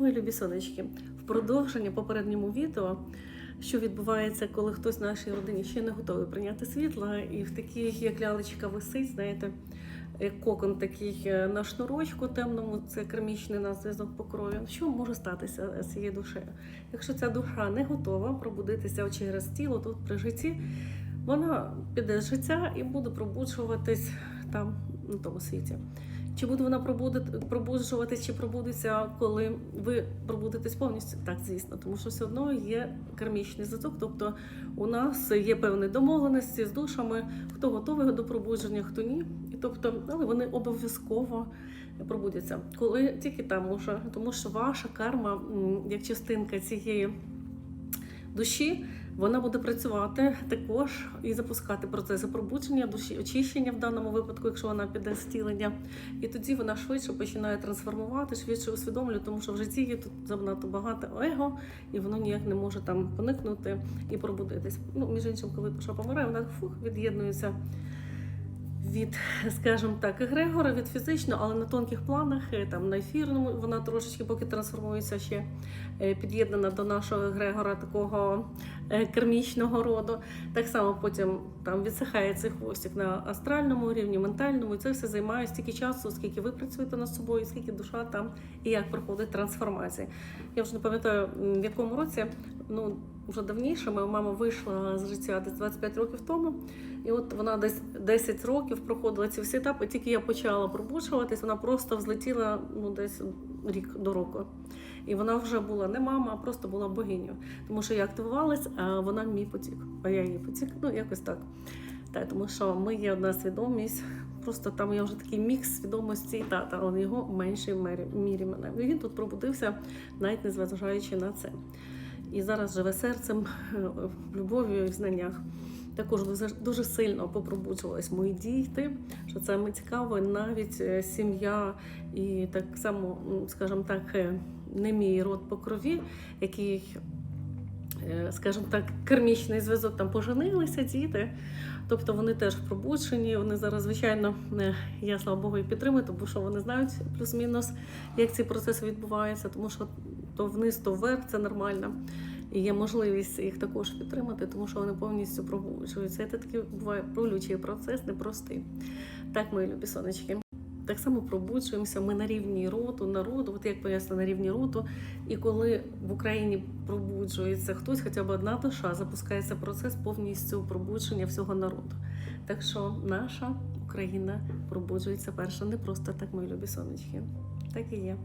Мої любі сонечки, в продовження попередньому відео, що відбувається, коли хтось в нашій родині ще не готовий прийняти світла, і в такій, як лялечка висить, знаєте, кокон такий е, на шнурочку темному, це кермічний на зв'язок по крові. Що може статися з цією душею? Якщо ця душа не готова пробудитися через тіло тут при житті, вона піде з життя і буде пробуджуватись там, на тому світі. Чи буде вона пробуджуватись, чи пробудеться, коли ви пробудетесь повністю? Так, звісно, тому що все одно є кармічний зв'язок. Тобто у нас є певні домовленості з душами, хто готовий до пробудження, хто ні. І тобто, але вони обов'язково пробудяться. Коли тільки там може, тому що ваша карма, як частинка цієї душі, вона буде працювати також і запускати процеси пробудження душі, очищення в даному випадку, якщо вона піде стілення. І тоді вона швидше починає трансформувати, швидше усвідомлює, тому що в житті є тут занадто багато его, і воно ніяк не може там поникнути і пробудитись. Ну, між іншим, коли душа помирає, вона фух, від'єднується від, скажімо так, егрегора, від фізичного, але на тонких планах, е, там на ефірному, вона трошечки поки трансформується ще е, під'єднана до нашого егрегора такого е, кермічного роду. Так само потім там відсихає цей хвостик на астральному рівні, ментальному, і це все займає стільки часу, скільки ви працюєте над собою, скільки душа там і як проходить трансформація. Я вже не пам'ятаю, в якому році, ну вже давніше, моя мама вийшла з життя десь 25 років тому. І от вона десь 10 років проходила ці всі етапи. Тільки я почала пробуджуватись, вона просто взлетіла ну десь рік до року. І вона вже була не мама, а просто була богиню. Тому що я активувалась, а вона мій потік. А я її потік. Ну якось так. Так, тому що ми є одна свідомість. Просто там є вже такий мікс свідомості тата, але його в меншій мірі мене. І він тут пробудився, навіть не зважаючи на це. І зараз живе серцем, в любові і в знаннях. Також дуже, сильно попробуджувались мої діти, що це ми цікаво, навіть е, сім'я і так само, скажімо так, е, не мій род по крові, який, е, скажімо так, кермічний зв'язок там поженилися діти. Тобто вони теж в. Вони зараз, звичайно, е, я слава Богу, і підтримую, тому що вони знають плюс-мінус, як ці процеси відбуваються, тому що то вниз, то вверх це нормально. І є можливість їх також підтримати, тому що вони повністю пробуджуються. Це такий буває болючий процес, непростий. Так, мої любі сонечки. Так само пробуджуємося. Ми на рівні роду, народу, от як поясню, на рівні роду. І коли в Україні пробуджується хтось, хоча б одна душа, запускається процес повністю пробудження всього народу. Так що наша Україна пробуджується перша не просто так, мої любі сонечки. Так і є.